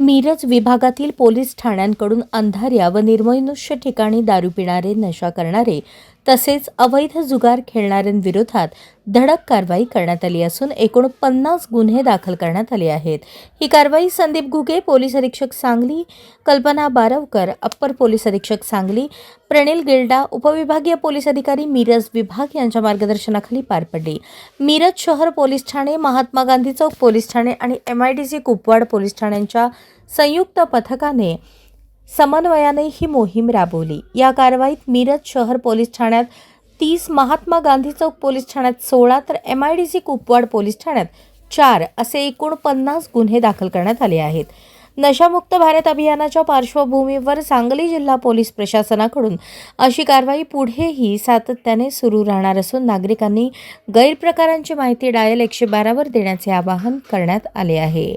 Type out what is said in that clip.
मिरज विभागातील पोलीस ठाण्यांकडून अंधाऱ्या व निर्मनुष्य ठिकाणी दारू पिणारे नशा करणारे तसेच अवैध जुगार खेळणाऱ्यांविरोधात धडक कारवाई करण्यात आली असून एकूण पन्नास गुन्हे दाखल करण्यात आले आहेत. ही कारवाई संदीप घुगे पोलीस अधीक्षक सांगली कल्पना बारवकर अप्पर पोलीस अधीक्षक सांगली प्रणिल गिल्डा उपविभागीय पोलीस अधिकारी मिरज विभाग यांच्या मार्गदर्शनाखाली पार पडली. मिरज शहर पोलीस ठाणे महात्मा गांधी चौक पोलीस ठाणे आणि M I D C Kupwad police ठाण्यांच्या संयुक्त पथकाने समन्वयाने ही मोहीम राबवली. या कारवाईत मिरज शहर पोलीस ठाण्यात तीस महात्मा गांधी चौक पोलीस ठाण्यात सोळा तर M I D C Kupwad police ठाण्यात चार असे एकूण पन्नास गुन्हे दाखल करण्यात आले आहेत. नशामुक्त भारत अभियानाच्या पार्श्वभूमीवर सांगली जिल्हा पोलीस प्रशासनाकडून अशी कारवाई पुढेही सातत्याने सुरू राहणार असून नागरिकांनी गैरप्रकारांची माहिती डायल एकशे बारावर देण्याचे आवाहन करण्यात आले आहे.